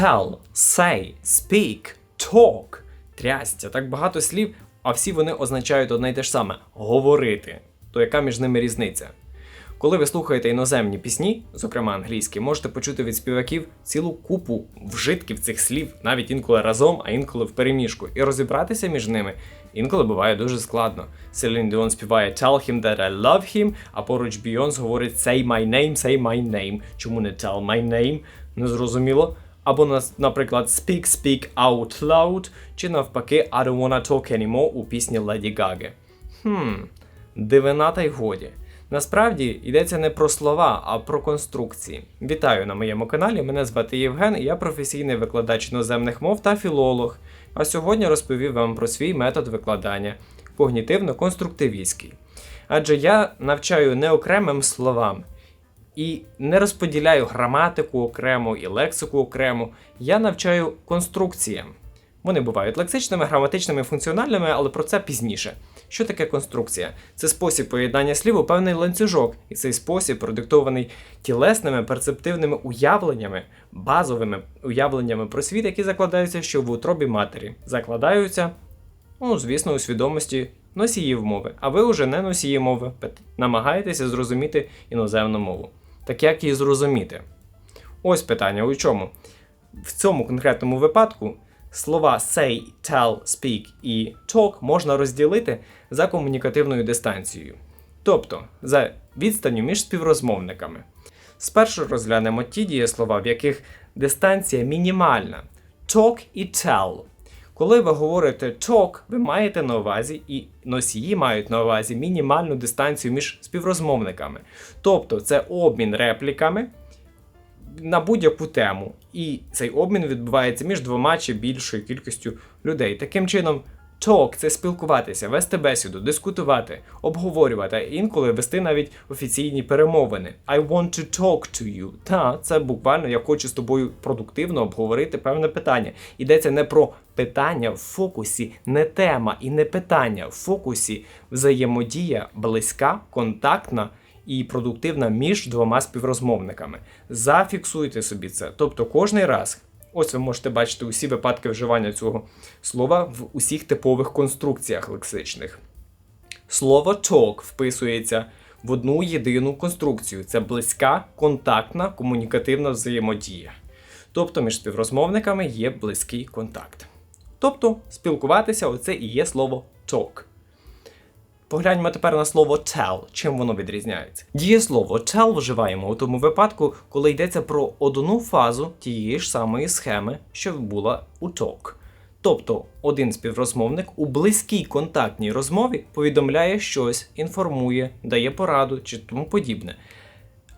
tell, say, speak, talk. Трястя, так багато слів, а всі вони означають одне й те ж саме говорити. То яка між ними різниця? Коли ви слухаєте іноземні пісні, зокрема англійські, можете почути від співаків цілу купу вжитків цих слів, навіть інколи разом, а інколи в переміжку. І розібратися між ними інколи буває дуже складно. Селін Діон співає Tell him that I love him, а поруч Бійонс говорить Say my name, say my name. Чому не tell my name? Незрозуміло. Або, наприклад, Speak, speak out loud, чи навпаки I don't wanna talk anymore у пісні Леді Гаги. Хм, дивина та й годі. Насправді йдеться не про слова, а про конструкції. Вітаю на моєму каналі. Мене звати Євген, і я професійний викладач іноземних мов та філолог. А сьогодні розповів вам про свій метод викладання когнітивно-конструктивістський. Адже я навчаю не окремим словам і не розподіляю граматику окремо і лексику окремо. Я навчаю конструкціям. Вони бувають лексичними, граматичними, функціональними, але про це пізніше. Що таке конструкція? Це спосіб поєднання слів у певний ланцюжок, і цей спосіб продиктований тілесними перцептивними уявленнями, базовими уявленнями про світ, які закладаються ще в утробі матері. Закладаються, ну, звісно, у свідомості носіїв мови. А ви вже не носії мови, намагаєтеся зрозуміти іноземну мову. Так як її зрозуміти? Ось питання у чому? В цьому конкретному випадку слова say, tell, speak і talk можна розділити за комунікативною дистанцією, тобто за відстанню між співрозмовниками. Спершу розглянемо ті дієслова, в яких дистанція мінімальна talk і tell. Коли ви говорите talk, ви маєте на увазі, і носії мають на увазі мінімальну дистанцію між співрозмовниками. Тобто це обмін репліками на будь-яку тему. І цей обмін відбувається між двома чи більшою кількістю людей. Таким чином, talk – це спілкуватися, вести бесіду, дискутувати, обговорювати, інколи вести навіть офіційні перемовини. I want to talk to you. Та це буквально я хочу з тобою продуктивно обговорити певне питання. Йдеться не про питання в фокусі, не тема і не питання в фокусі взаємодія близька, контактна і продуктивна між двома співрозмовниками. Зафіксуйте собі це. Тобто кожний раз, ось ви можете бачити усі випадки вживання цього слова в усіх типових конструкціях лексичних. Слово talk вписується в одну єдину конструкцію. Це близька, контактна, комунікативна взаємодія. Тобто між співрозмовниками є близький контакт. Тобто спілкуватися оце і є слово talk. Погляньмо тепер на слово tell, чим воно відрізняється. Дієслово tell вживаємо у тому випадку, коли йдеться про одну фазу тієї ж самої схеми, що була у talk. Тобто один співрозмовник у близькій контактній розмові повідомляє щось, інформує, дає пораду чи тому подібне.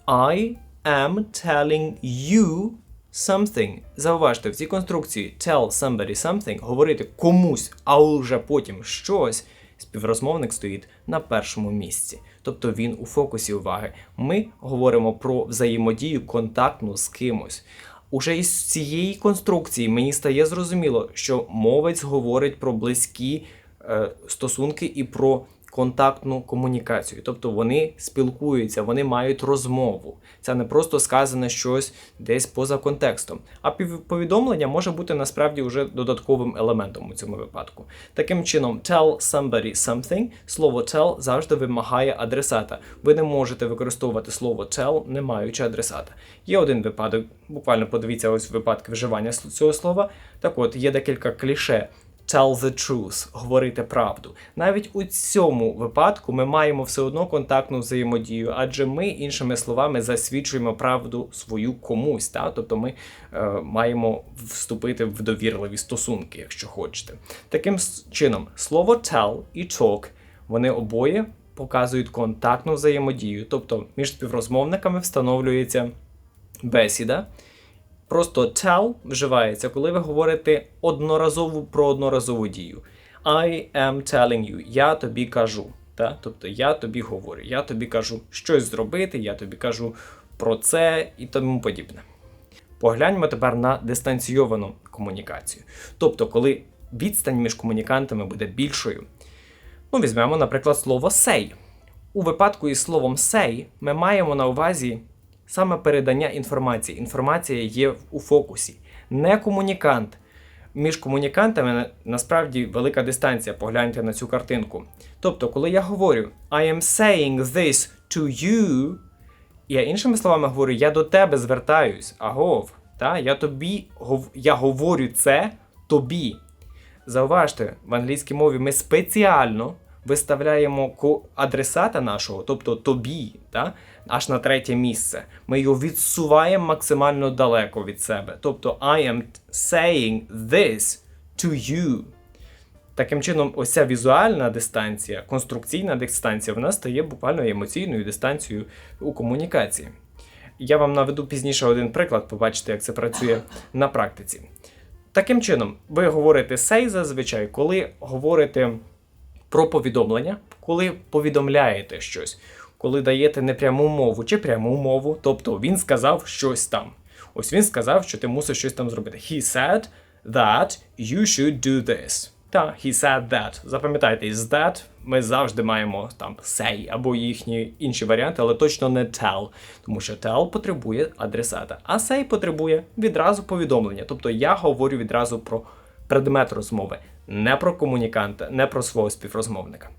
I am telling you something. Зауважте, в цій конструкції tell somebody something говорити комусь, а вже потім щось. Співрозмовник стоїть на першому місці, тобто він у фокусі уваги. Ми говоримо про взаємодію контактну з кимось. Уже із цієї конструкції мені стає зрозуміло, що мовець говорить про близькі е, стосунки і про контактну комунікацію. Тобто вони спілкуються, вони мають розмову. Це не просто сказане щось десь поза контекстом. А повідомлення може бути насправді вже додатковим елементом у цьому випадку. Таким чином, tell somebody something, слово tell завжди вимагає адресата. Ви не можете використовувати слово tell, не маючи адресата. Є один випадок, буквально подивіться ось випадки вживання цього слова. Так от, є декілька кліше. Tell the truth, говорити правду. Навіть у цьому випадку ми маємо все одно контактну взаємодію, адже ми, іншими словами, засвідчуємо правду свою комусь. Та? Тобто ми е, маємо вступити в довірливі стосунки, якщо хочете. Таким чином, слово tell і talk вони обоє показують контактну взаємодію, тобто між співрозмовниками встановлюється бесіда. Просто tell вживається, коли ви говорите одноразову про одноразову дію. I am telling you, я тобі кажу. Та? Тобто я тобі говорю, я тобі кажу щось зробити, я тобі кажу про це і тому подібне. Погляньмо тепер на дистанційовану комунікацію. Тобто, коли відстань між комунікантами буде більшою. Ну, візьмемо, наприклад, слово say. У випадку із словом say ми маємо на увазі саме передання інформації. Інформація є у фокусі. не комунікант. Між комунікантами насправді велика дистанція. Погляньте на цю картинку. Тобто, коли я говорю I am saying this to you, я іншими словами говорю, я до тебе звертаюсь, агов. Та? Я тобі гов- я говорю це тобі. Зауважте, в англійській мові ми спеціально виставляємо адресата нашого, тобто тобі, та? аж на третє місце. Ми його відсуваємо максимально далеко від себе. Тобто I am saying this to you. Таким чином, ось ця візуальна дистанція, конструкційна дистанція, вона стає буквально емоційною дистанцією у комунікації. Я вам наведу пізніше один приклад, побачите, як це працює на практиці. Таким чином, ви говорите say зазвичай, коли говорите про повідомлення, коли повідомляєте щось, коли даєте непряму мову чи пряму мову, тобто він сказав щось там. Ось він сказав, що ти мусиш щось там зробити. He said that you should do this. Та, he said that. Запам'ятайте, з that ми завжди маємо там say або їхні інші варіанти, але точно не tell, тому що tell потребує адресата, а say потребує відразу повідомлення. Тобто я говорю відразу про предмет розмови, не про комуніканта, не про свого співрозмовника.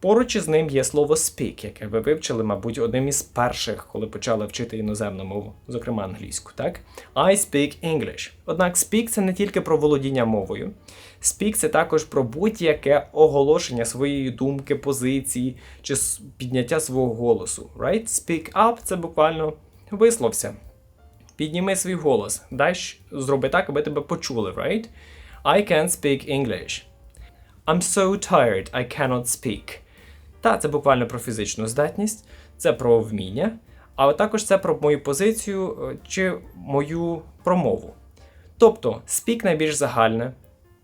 Поруч із ним є слово speak, яке ви вивчили, мабуть, одним із перших, коли почали вчити іноземну мову, зокрема англійську, так? I speak English. Однак speak це не тільки про володіння мовою. Speak це також про будь-яке оголошення своєї думки, позиції чи підняття свого голосу. Right? Speak up це буквально висловся. Підніми свій голос. Дай зроби так, аби тебе почули, right? I can't speak English. I'm so tired, I cannot speak. Та, це буквально про фізичну здатність, це про вміння, а також це про мою позицію е, чи мою промову. Тобто, speak найбільш загальне.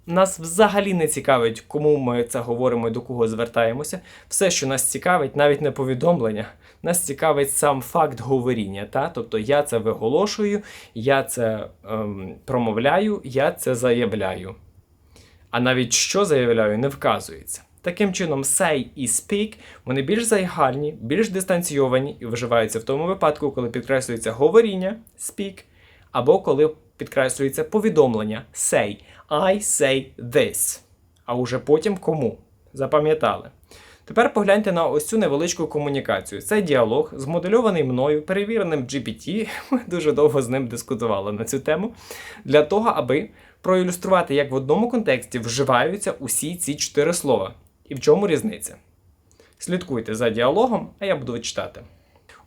Нас взагалі не цікавить, кому ми це говоримо і до кого звертаємося. Все, що нас цікавить, навіть не повідомлення, нас цікавить сам факт говоріння. Та? Тобто я це виголошую, я це ем, промовляю, я це заявляю а навіть що заявляю, не вказується. Таким чином, say і speak вони більш загальні, більш дистанційовані і вживаються в тому випадку, коли підкреслюється говоріння speak, або коли підкреслюється повідомлення say. I say this. А уже потім кому. Запам'ятали. Тепер погляньте на ось цю невеличку комунікацію. Це діалог, змодельований мною, перевіреним GPT. Ми дуже довго з ним дискутували на цю тему. Для того, аби проілюструвати, як в одному контексті вживаються усі ці чотири слова. І в чому різниця. Слідкуйте за діалогом, а я буду читати.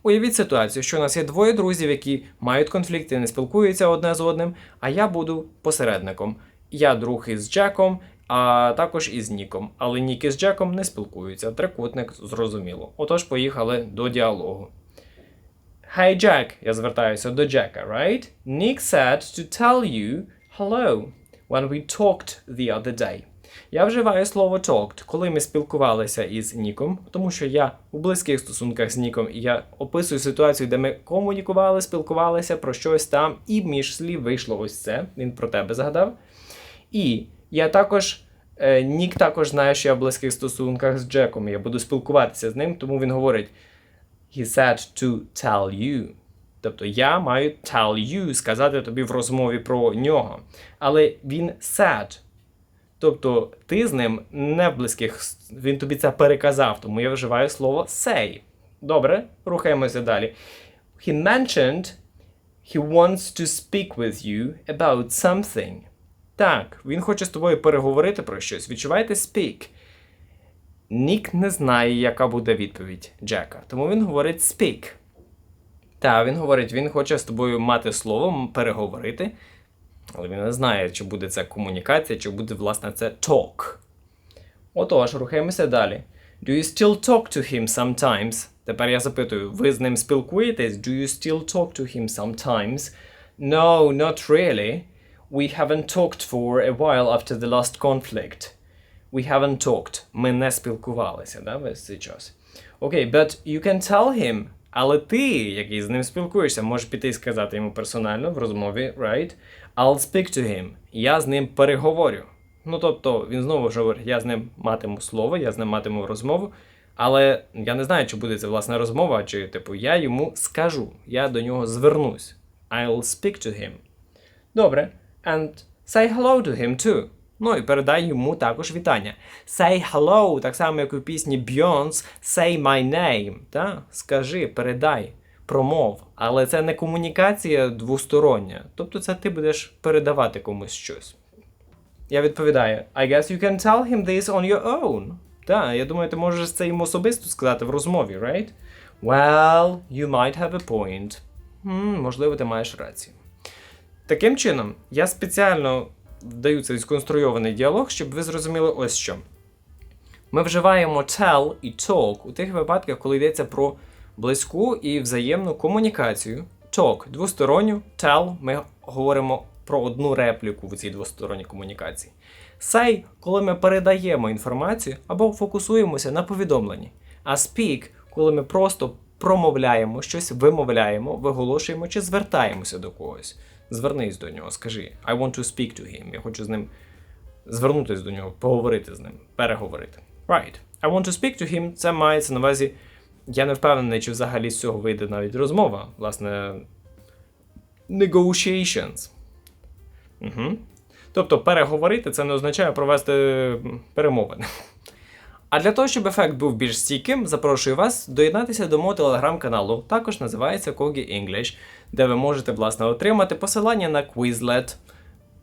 Уявіть ситуацію, що у нас є двоє друзів, які мають конфлікти, не спілкуються одне з одним, а я буду посередником. Я друг із Джеком, а також із Ніком. Але Нік із Джеком не спілкуються. Трикутник зрозуміло. Отож, поїхали до діалогу. Hey Jack, я звертаюся до Джека, right? Nick said to tell you hello when we talked the other day. Я вживаю слово talked, коли ми спілкувалися із Ніком, тому що я у близьких стосунках з Ніком, і я описую ситуацію, де ми комунікували, спілкувалися про щось там, і між слів вийшло ось це. Він про тебе згадав. І я також. е, Нік також знає, що я в близьких стосунках з Джеком. Я буду спілкуватися з ним, тому він говорить: He said to tell you. Тобто я маю tell you, сказати тобі в розмові про нього. Але він said. Тобто ти з ним не в близьких, він тобі це переказав, тому я вживаю слово say. Добре, рухаємося далі. He mentioned he wants to speak with you about something. Так, він хоче з тобою переговорити про щось. Відчуваєте speak. Нік не знає, яка буде відповідь Джека, тому він говорить speak. Та, він говорить, він хоче з тобою мати слово, переговорити, але він не знає, чи буде це комунікація, чи буде, власне, це talk. Отож, рухаємося далі. Do you still talk to him sometimes? Тепер я запитую, ви з ним спілкуєтесь? Do you still talk to him sometimes? No, not really. We haven't talked for a while after the last conflict. We haven't talked. Ми не спілкувалися, да, весь цей час. Окей, but you can tell him. Але ти, який з ним спілкуєшся, можеш піти і сказати йому персонально в розмові, right? I'll speak to him. Я з ним переговорю. Ну тобто, він знову ж говорить, я з ним матиму слово, я з ним матиму розмову, але я не знаю, чи буде це власне розмова, чи типу я йому скажу, я до нього звернусь. I'll speak to him. Добре. And say hello to him too. Ну і передай йому також вітання. Say hello, так само як у пісні Beyoncé, say my name. Та? Скажи, передай, промов. Але це не комунікація двостороння. Тобто це ти будеш передавати комусь щось. Я відповідаю: I guess you can tell him this on your own. Так, я думаю, ти можеш це йому особисто сказати в розмові, right? Well, you might have a point. М, можливо, ти маєш рацію. Таким чином, я спеціально цей сконструйований діалог, щоб ви зрозуміли ось що. Ми вживаємо tell і talk у тих випадках, коли йдеться про близьку і взаємну комунікацію. Talk двосторонню, tell ми говоримо про одну репліку в цій двосторонній комунікації. Say, коли ми передаємо інформацію або фокусуємося на повідомленні. А speak, коли ми просто промовляємо щось, вимовляємо, виголошуємо чи звертаємося до когось. Звернись до нього, скажи I want to speak to him. Я хочу з ним звернутися до нього, поговорити з ним, переговорити. Right. I want to speak to him. Це мається на увазі. Я не впевнений, чи взагалі з цього вийде навіть розмова. Власне, negotiations. Угу. Тобто переговорити це не означає провести перемовини. А для того, щоб ефект був більш стійким, запрошую вас доєднатися до мого телеграм-каналу, також називається Kogi English, де ви можете власне отримати посилання на Quizlet,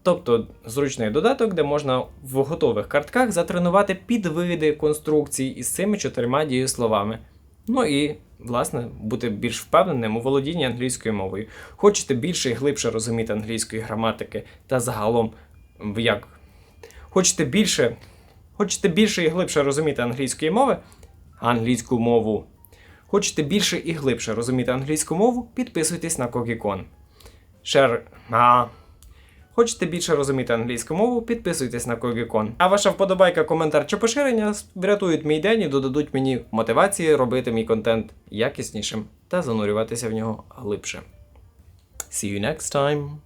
тобто зручний додаток, де можна в готових картках затренувати підвиди конструкцій із цими чотирма дієсловами. Ну і, власне, бути більш впевненим у володінні англійською мовою. Хочете більше і глибше розуміти англійської граматики та загалом як. Хочете більше, хочете більше і глибше розуміти англійської мови, англійську мову. Хочете більше і глибше розуміти англійську мову, підписуйтесь на Когікон. Шер. А. Хочете більше розуміти англійську мову, підписуйтесь на Когікон. А ваша вподобайка, коментар чи поширення врятують мій день і додадуть мені мотивації робити мій контент якіснішим та занурюватися в нього глибше. See you next time!